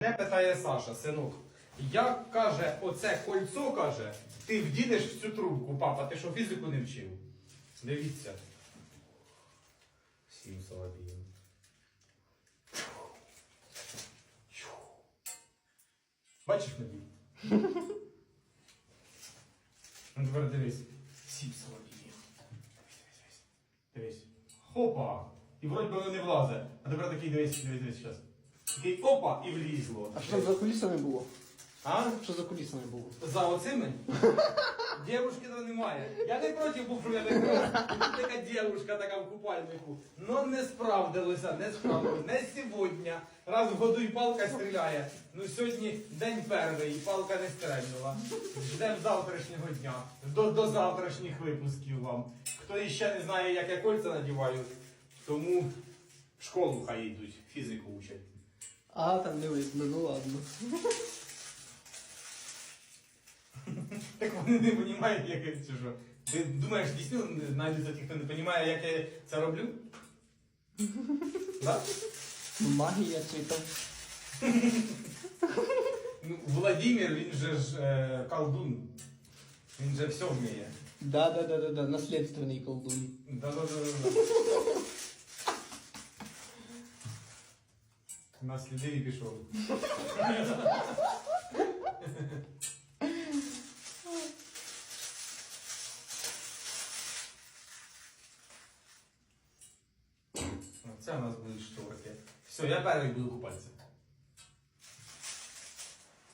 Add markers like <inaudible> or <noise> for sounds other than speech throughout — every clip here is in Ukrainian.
Мене питає Саша, синок, як каже, оце кольцо каже, ти вдінеш в цю трубку, папа, ти що фізику не вчив? Дивіться. Сім соловіїв. Бачиш Надій? Ну тепер дивись. Сім соловіїв. Дивись. Хопа! І вроді би не влазить. А тепер такий дивись, дивись, дивись зараз. Такий опа і влізло. А що за кулісами було? А? Що за кулісами було? За оцими? <laughs> Дівушки то немає. Я не проти був, я така, така дівушка така в купальнику. Но не справдилося, не справдилося. Не сьогодні. Раз в году і палка стріляє. Ну сьогодні день перший, і палка не стрельнула. Ждемо завтрашнього дня. До, до завтрашніх випусків вам. Хто іще не знає, як я кольця надіваю, тому в школу хай йдуть, фізику учать. А, там не видно, ну ладно. <laughs> Так вони не розуміють, як я що. Ти думаєш, дійсно знайдуться ті, хто не розуміє, як я це роблю? <laughs> Да? Магія чи там. Ну, Владимир, він же ж е, колдун. Він же все вміє. Да, да, да, да, да, наслідственний колдун. Да-да-да-да. <laughs> На сліди і пішов. Це у нас будуть шторки. Все, я перший буду купатися.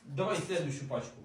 Давай следующую пачку.